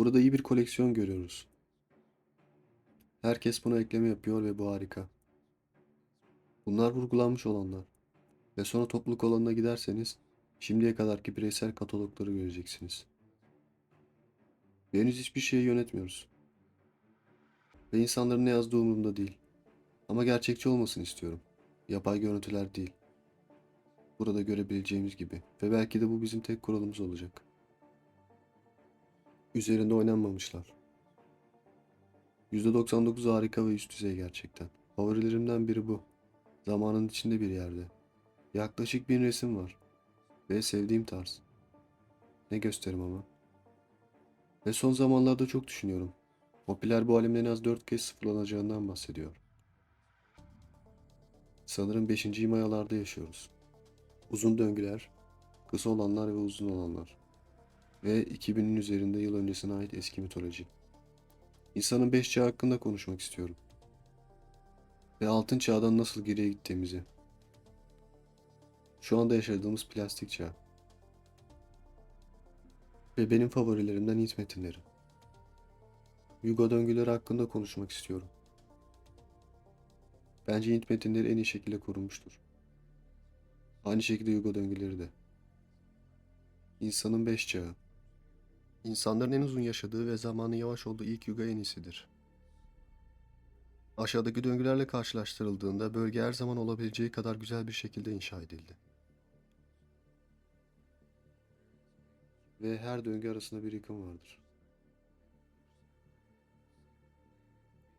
Burada iyi bir koleksiyon görüyoruz. Herkes buna ekleme yapıyor ve bu harika. Bunlar vurgulanmış olanlar. Ve sonra topluluk alanına giderseniz şimdiye kadarki bireysel katalogları göreceksiniz. Henüz hiçbir şeyi yönetmiyoruz. Ve insanların ne yazdığı umurumda değil. Ama gerçekçi olmasını istiyorum. Yapay görüntüler değil. Burada görebileceğimiz gibi. Ve belki de bu bizim tek kuralımız olacak. Üzerinde oynanmamışlar. %99 harika ve üst düzey gerçekten. Favorilerimden biri bu. Zamanın içinde bir yerde. Yaklaşık bin resim var. Ve sevdiğim tarz. Ne gösterim ama. Ve son zamanlarda çok düşünüyorum. Popüler bu alemin en az 4 kez sıfırlanacağından bahsediyor. Sanırım 5. Himayalarda yaşıyoruz. Uzun döngüler, kısa olanlar ve uzun olanlar. Ve 2000'in üzerinde yıl öncesine ait eski mitoloji. İnsanın 5 çağı hakkında konuşmak istiyorum. Ve altın çağdan nasıl geriye gittiğimizi. Şu anda yaşadığımız plastik çağ. Ve benim favorilerimden Hint metinleri. Yugo döngüleri hakkında konuşmak istiyorum. Bence Hint metinleri en iyi şekilde korunmuştur. Aynı şekilde Yugo döngüleri de. İnsanın beş çağı. İnsanların en uzun yaşadığı ve zamanın yavaş olduğu ilk yuga en iyisidir. Aşağıdaki döngülerle karşılaştırıldığında bölge her zaman olabileceği kadar güzel bir şekilde inşa edildi. Ve her döngü arasında bir yıkım vardır.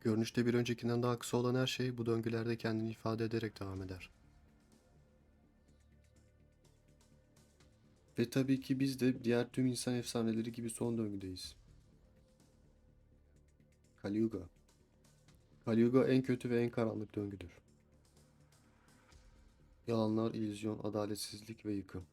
Görünüşte bir öncekinden daha kısa olan her şey bu döngülerde kendini ifade ederek devam eder. Ve tabii ki biz de diğer tüm insan efsaneleri gibi son döngüdeyiz. Kali Yuga. Kali Yuga en kötü ve en karanlık döngüdür. Yalanlar, illüzyon, adaletsizlik ve yıkım.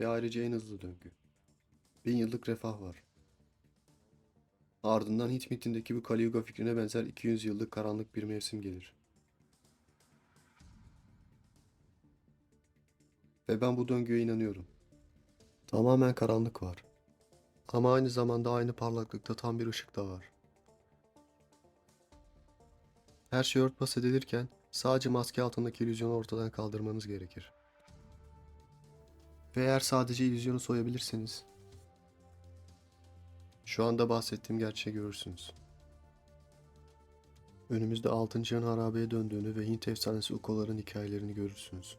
Ve ayrıca en hızlı döngü. Bin yıllık refah var. Ardından Hint mitindeki bu Kali Yuga fikrine benzer 200 yıllık karanlık bir mevsim gelir. Ve ben bu döngüye inanıyorum. Tamamen karanlık var. Ama aynı zamanda aynı parlaklıkta tam bir ışık da var. Her şey örtbas edilirken sadece maske altındaki illüzyonu ortadan kaldırmanız gerekir. Ve eğer sadece illüzyonu soyabilirseniz şu anda bahsettiğim gerçeği görürsünüz. Önümüzde altın çağın harabeye döndüğünü ve Hint efsanesi Ukoların hikayelerini görürsünüz.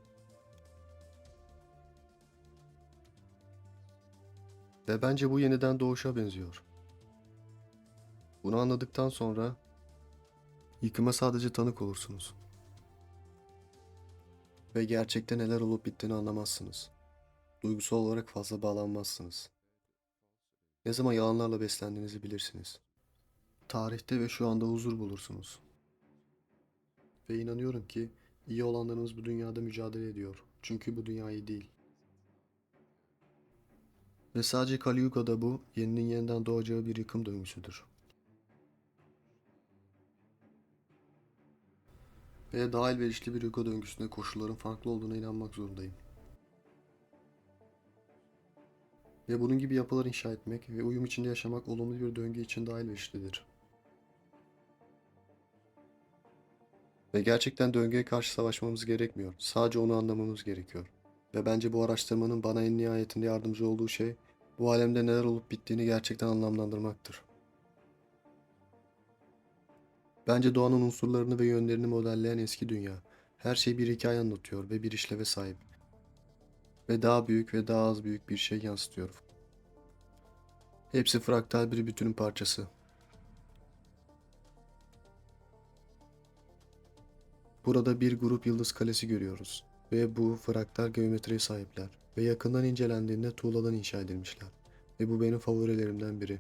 Ve bence bu yeniden doğuşa benziyor. Bunu anladıktan sonra yıkıma sadece tanık olursunuz. Ve gerçekte neler olup bittiğini anlamazsınız. Duygusal olarak fazla bağlanmazsınız. Ne zaman yalanlarla beslendiğinizi bilirsiniz. Tarihte ve şu anda huzur bulursunuz. Ve inanıyorum ki iyi olanlarımız bu dünyada mücadele ediyor. Çünkü bu dünya iyi değil. Ve sadece Kali bu, yeninin yeniden doğacağı bir yıkım döngüsüdür. Ve daha elverişli bir yuga döngüsünde koşulların farklı olduğuna inanmak zorundayım. Ve bunun gibi yapılar inşa etmek ve uyum içinde yaşamak olumlu bir döngü için daha elverişlidir. Ve gerçekten döngüye karşı savaşmamız gerekmiyor. Sadece onu anlamamız gerekiyor. Ve bence bu araştırmanın bana en nihayetinde yardımcı olduğu şey bu alemde neler olup bittiğini gerçekten anlamlandırmaktır. Bence doğanın unsurlarını ve yönlerini modelleyen eski dünya. Her şey bir hikaye anlatıyor ve bir işleve sahip. Ve daha büyük ve daha az büyük bir şey yansıtıyor. Hepsi fraktal bir bütünün parçası. Burada bir grup yıldız kalesi görüyoruz ve bu fraktal geometriye sahipler ve yakından incelendiğinde tuğladan inşa edilmişler ve bu benim favorilerimden biri.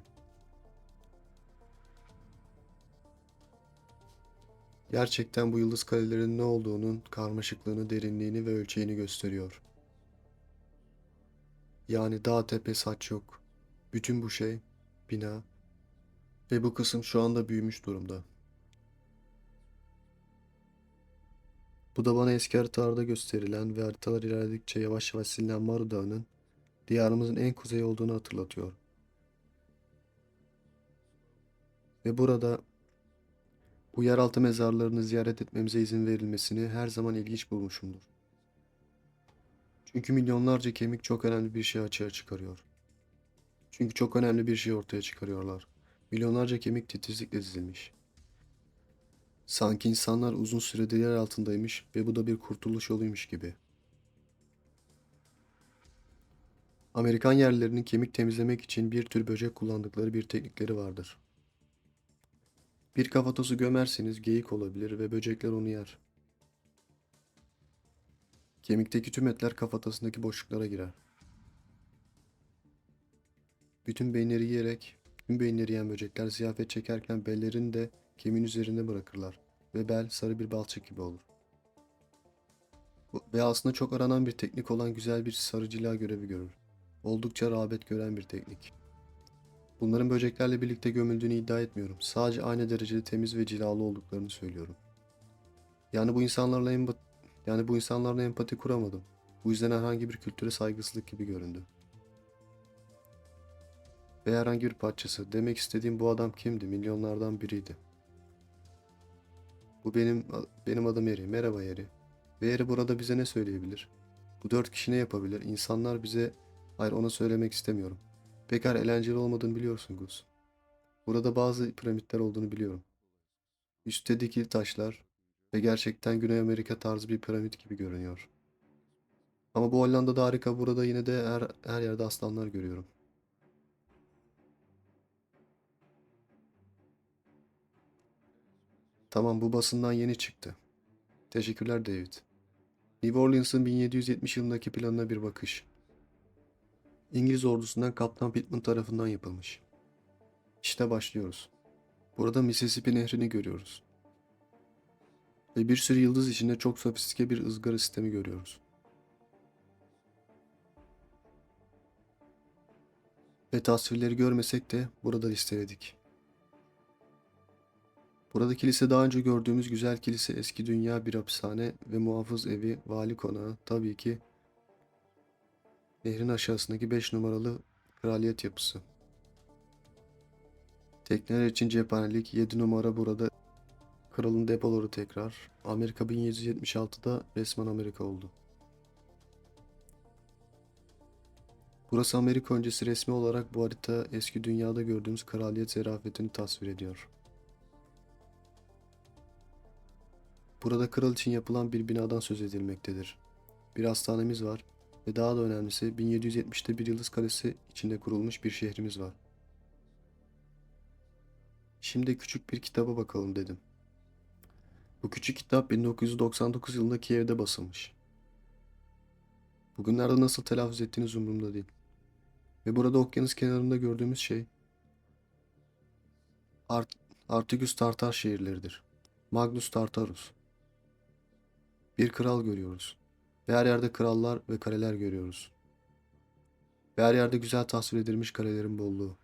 Gerçekten bu yıldız kalelerin ne olduğunun karmaşıklığını, derinliğini ve ölçeğini gösteriyor. Yani dağ tepe saç yok. Bütün bu şey, bina ve bu kısım şu anda büyümüş durumda. Bu da bana eski haritalarda gösterilen ve haritalar ilerledikçe yavaş yavaş silinen Maru Dağı'nın diyarımızın en kuzeyi olduğunu hatırlatıyor. Ve burada bu yeraltı mezarlarını ziyaret etmemize izin verilmesini her zaman ilginç bulmuşumdur. Çünkü milyonlarca kemik çok önemli bir şey açığa çıkarıyor. Çünkü çok önemli bir şey ortaya çıkarıyorlar. Milyonlarca kemik titizlikle dizilmiş. Sanki insanlar uzun süredir yer altındaymış ve bu da bir kurtuluş yoluymuş gibi. Amerikan yerlilerinin kemik temizlemek için bir tür böcek kullandıkları bir teknikleri vardır. Bir kafatası gömerseniz geyik olabilir ve böcekler onu yer. Kemikteki tüm etler kafatasındaki boşluklara girer. Bütün beyinleri yiyerek, tüm beyinleri yiyen böcekler ziyafet çekerken bellerini de kemiğin üzerinde bırakırlar ve bel sarı bir balçık gibi olur. Ve aslında çok aranan bir teknik olan güzel bir sarıcılığa görevi görür. Oldukça rağbet gören bir teknik. Bunların böceklerle birlikte gömüldüğünü iddia etmiyorum. Sadece aynı derecede temiz ve cilalı olduklarını söylüyorum. Yani bu insanlarla empa- yani bu insanlarla empati kuramadım. Bu yüzden herhangi bir kültüre saygısızlık gibi göründü. Ve herhangi bir parçası. Demek istediğim bu adam kimdi? Milyonlardan biriydi. Bu benim benim adım Eri. Merhaba Eri. Ve Eri burada bize ne söyleyebilir? Bu dört kişi ne yapabilir? İnsanlar bize... Hayır ona söylemek istemiyorum. Pekar eğlenceli olmadığını biliyorsun Gus. Burada bazı piramitler olduğunu biliyorum. Üstte dikili taşlar ve gerçekten Güney Amerika tarzı bir piramit gibi görünüyor. Ama bu Hollanda'da harika. Burada yine de her, her yerde aslanlar görüyorum. Tamam bu basından yeni çıktı. Teşekkürler David. New Orleans'ın 1770 yılındaki planına bir bakış. İngiliz ordusundan Kaptan Pittman tarafından yapılmış. İşte başlıyoruz. Burada Mississippi Nehri'ni görüyoruz. Ve bir sürü yıldız içinde çok sofistike bir ızgara sistemi görüyoruz. Ve tasvirleri görmesek de burada listeledik. Burada kilise daha önce gördüğümüz güzel kilise, eski dünya bir hapishane ve muhafız evi, vali konağı, tabii ki nehrin aşağısındaki 5 numaralı kraliyet yapısı. Tekneler için cephanelik 7 numara burada kralın depoları tekrar. Amerika 1776'da resmen Amerika oldu. Burası Amerika öncesi resmi olarak bu harita eski dünyada gördüğümüz kraliyet zerafetini tasvir ediyor. Burada kral için yapılan bir binadan söz edilmektedir. Bir hastanemiz var ve daha da önemlisi 1770'te bir yıldız kalesi içinde kurulmuş bir şehrimiz var. Şimdi küçük bir kitaba bakalım dedim. Bu küçük kitap 1999 yılında Kiev'de basılmış. Bugünlerde nasıl telaffuz ettiğiniz umurumda değil. Ve burada okyanus kenarında gördüğümüz şey Art Artigus Tartar şehirleridir. Magnus Tartarus. Bir kral görüyoruz. Ve her yerde krallar ve kaleler görüyoruz. Ve her yerde güzel tasvir edilmiş kalelerin bolluğu.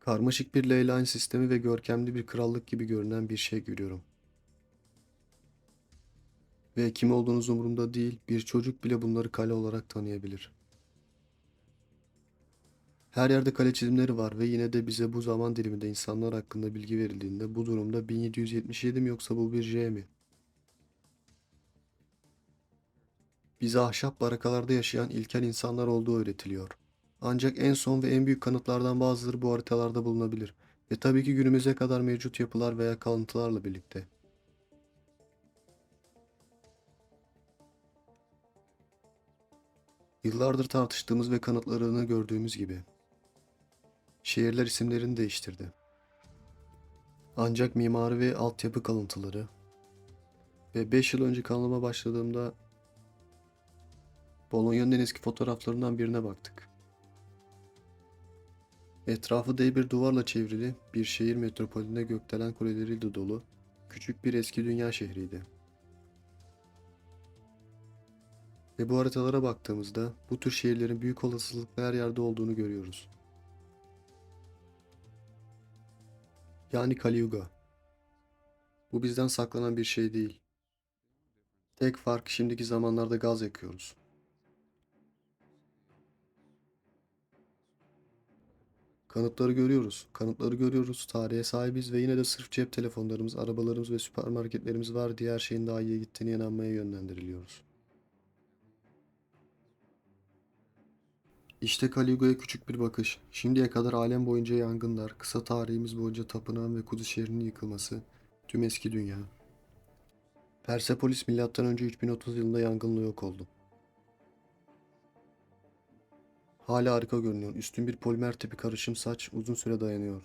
Karmaşık bir leyline sistemi ve görkemli bir krallık gibi görünen bir şey görüyorum. Ve kim olduğunuz umurumda değil, bir çocuk bile bunları kale olarak tanıyabilir. Her yerde kale çizimleri var ve yine de bize bu zaman diliminde insanlar hakkında bilgi verildiğinde bu durumda 1777 mi yoksa bu bir J mi? Bize ahşap barakalarda yaşayan ilkel insanlar olduğu öğretiliyor. Ancak en son ve en büyük kanıtlardan bazıları bu haritalarda bulunabilir ve tabii ki günümüze kadar mevcut yapılar veya kalıntılarla birlikte. Yıllardır tartıştığımız ve kanıtlarını gördüğümüz gibi. Şehirler isimlerini değiştirdi. Ancak mimari ve altyapı kalıntıları ve 5 yıl önce kanalıma başladığımda Bolonya'nın eski fotoğraflarından birine baktık. Etrafı dev bir duvarla çevrili bir şehir metropolünde gökdelen kuleleriyle dolu küçük bir eski dünya şehriydi. Ve bu haritalara baktığımızda bu tür şehirlerin büyük olasılıkla her yerde olduğunu görüyoruz. Yani Kaliuga. Bu bizden saklanan bir şey değil. Tek fark şimdiki zamanlarda gaz yakıyoruz. Kanıtları görüyoruz. Kanıtları görüyoruz. Tarihe sahibiz ve yine de sırf cep telefonlarımız, arabalarımız ve süpermarketlerimiz var diye her şeyin daha iyiye gittiğine inanmaya yönlendiriliyoruz. İşte Caligula'ya küçük bir bakış. Şimdiye kadar alem boyunca yangınlar, kısa tarihimiz boyunca tapınağın ve Kudüs şehrinin yıkılması, tüm eski dünya. Persepolis önce 3030 yılında yangınla yok oldu. Hala harika görünüyor. Üstün bir polimer tipi karışım saç uzun süre dayanıyor.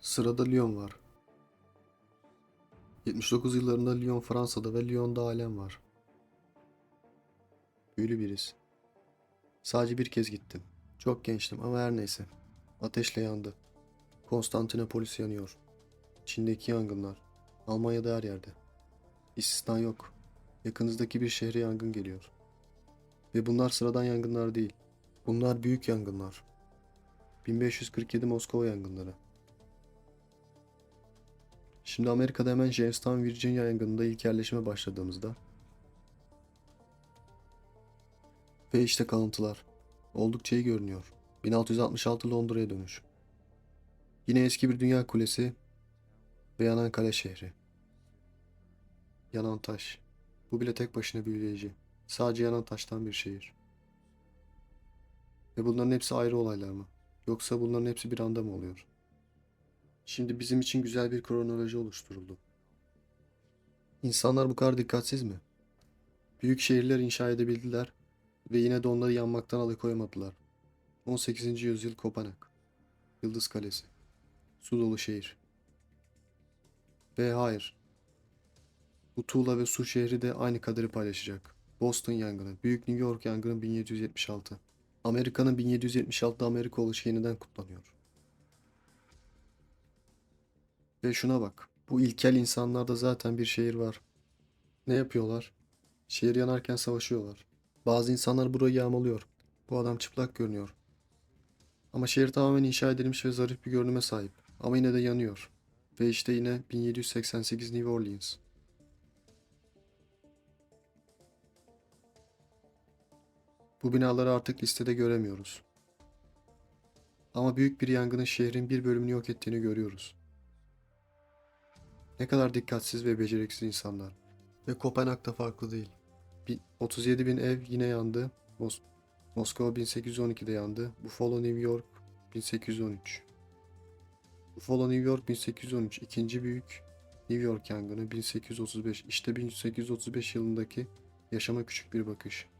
Sırada Lyon var. 79 yıllarında Lyon Fransa'da ve Lyon'da alem var. Büyülü biriz. Sadece bir kez gittim. Çok gençtim ama her neyse. Ateşle yandı. Konstantinopolis yanıyor. Çin'deki yangınlar. Almanya'da her yerde. İstisna yok. Yakınızdaki bir şehre yangın geliyor. Ve bunlar sıradan yangınlar değil. Bunlar büyük yangınlar. 1547 Moskova yangınları. Şimdi Amerika'da hemen Jamestown, Virginia yangınında ilk yerleşime başladığımızda ve işte kalıntılar. Oldukça iyi görünüyor. 1666 Londra'ya dönüş. Yine eski bir dünya kulesi ve yanan kale şehri. Yanan taş. Bu bile tek başına büyüleyici. Sadece yanan taştan bir şehir. Ve bunların hepsi ayrı olaylar mı? Yoksa bunların hepsi bir anda mı oluyor? Şimdi bizim için güzel bir kronoloji oluşturuldu. İnsanlar bu kadar dikkatsiz mi? Büyük şehirler inşa edebildiler ve yine de onları yanmaktan alıkoyamadılar. 18. yüzyıl Kopenhag. Yıldız Kalesi. Su dolu şehir. Ve hayır. Bu tuğla ve su şehri de aynı kaderi paylaşacak. Boston yangını, Büyük New York yangını 1776. Amerika'nın 1776'da Amerika oluşu yeniden kutlanıyor. Ve şuna bak. Bu ilkel insanlarda zaten bir şehir var. Ne yapıyorlar? Şehir yanarken savaşıyorlar. Bazı insanlar burayı yağmalıyor. Bu adam çıplak görünüyor. Ama şehir tamamen inşa edilmiş ve zarif bir görünüme sahip. Ama yine de yanıyor. Ve işte yine 1788 New Orleans. Bu binaları artık listede göremiyoruz. Ama büyük bir yangının şehrin bir bölümünü yok ettiğini görüyoruz. Ne kadar dikkatsiz ve beceriksiz insanlar. Ve Kopenhag'da farklı değil. Bi- 37 bin ev yine yandı. Mos- Moskova 1812'de yandı. Buffalo New York 1813. Buffalo New York 1813. ikinci büyük New York yangını 1835. İşte 1835 yılındaki yaşama küçük bir bakış.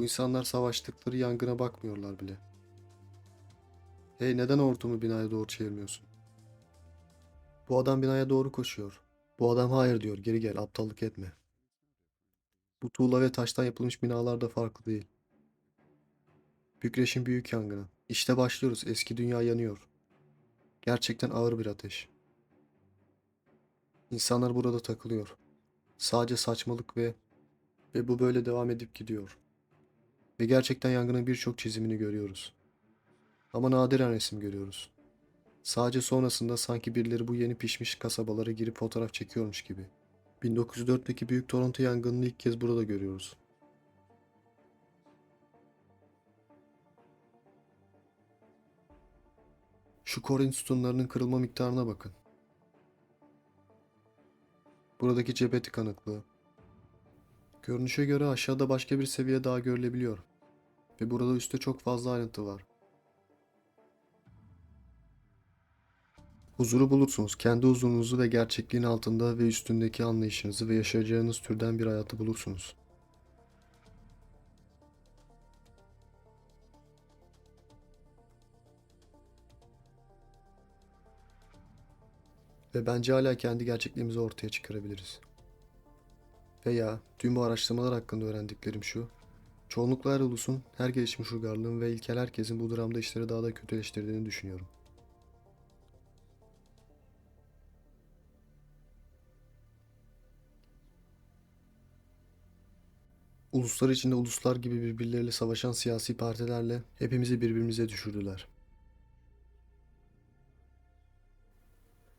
Bu insanlar savaştıkları yangına bakmıyorlar bile. Hey neden hortumu binaya doğru çevirmiyorsun? Bu adam binaya doğru koşuyor. Bu adam hayır diyor geri gel aptallık etme. Bu tuğla ve taştan yapılmış binalar da farklı değil. Bükreş'in büyük yangını. İşte başlıyoruz eski dünya yanıyor. Gerçekten ağır bir ateş. İnsanlar burada takılıyor. Sadece saçmalık ve ve bu böyle devam edip gidiyor. Ve gerçekten yangının birçok çizimini görüyoruz. Ama nadiren resim görüyoruz. Sadece sonrasında sanki birileri bu yeni pişmiş kasabalara girip fotoğraf çekiyormuş gibi. 1904'teki Büyük Toronto yangınını ilk kez burada görüyoruz. Şu Korin sütunlarının kırılma miktarına bakın. Buradaki cephe tıkanıklığı. Görünüşe göre aşağıda başka bir seviye daha görülebiliyor. Ve burada üstte çok fazla ayrıntı var. Huzuru bulursunuz. Kendi huzurunuzu ve gerçekliğin altında ve üstündeki anlayışınızı ve yaşayacağınız türden bir hayatı bulursunuz. Ve bence hala kendi gerçekliğimizi ortaya çıkarabiliriz. Veya tüm bu araştırmalar hakkında öğrendiklerim şu. Çoğunlukla her ulusun, her gelişmiş uygarlığın ve ilkel herkesin bu dramda işleri daha da kötüleştirdiğini düşünüyorum. Uluslar içinde uluslar gibi birbirleriyle savaşan siyasi partilerle hepimizi birbirimize düşürdüler.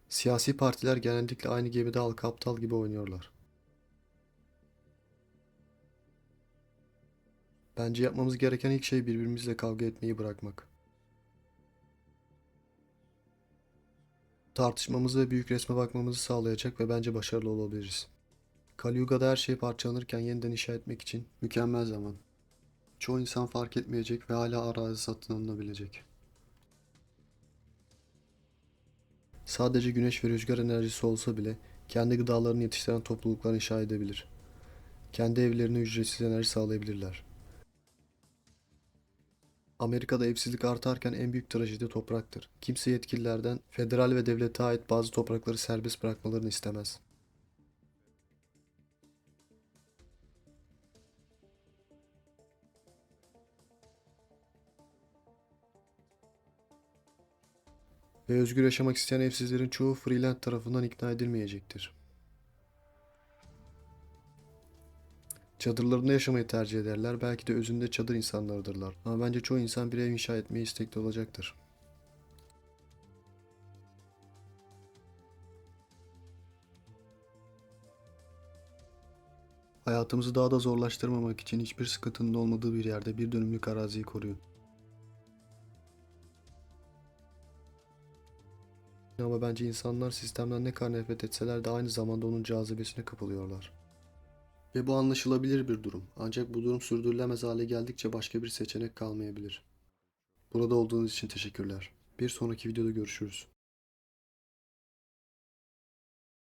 Siyasi partiler genellikle aynı gemide halka aptal gibi oynuyorlar. Bence yapmamız gereken ilk şey birbirimizle kavga etmeyi bırakmak. Tartışmamızı ve büyük resme bakmamızı sağlayacak ve bence başarılı olabiliriz. Kalyuga'da her şey parçalanırken yeniden inşa etmek için mükemmel zaman. Çoğu insan fark etmeyecek ve hala arazi satın alınabilecek. Sadece güneş ve rüzgar enerjisi olsa bile kendi gıdalarını yetiştiren topluluklar inşa edebilir. Kendi evlerine ücretsiz enerji sağlayabilirler. Amerika'da evsizlik artarken en büyük trajedi topraktır. Kimse yetkililerden federal ve devlete ait bazı toprakları serbest bırakmalarını istemez. Ve özgür yaşamak isteyen evsizlerin çoğu Freeland tarafından ikna edilmeyecektir. Çadırlarında yaşamayı tercih ederler. Belki de özünde çadır insanlarıdırlar. Ama bence çoğu insan bir ev inşa etmeye istekli olacaktır. Hayatımızı daha da zorlaştırmamak için hiçbir sıkıntının olmadığı bir yerde bir dönümlük araziyi koruyun. Ama bence insanlar sistemden ne kadar nefret etseler de aynı zamanda onun cazibesine kapılıyorlar. Ve bu anlaşılabilir bir durum. Ancak bu durum sürdürülemez hale geldikçe başka bir seçenek kalmayabilir. Burada olduğunuz için teşekkürler. Bir sonraki videoda görüşürüz.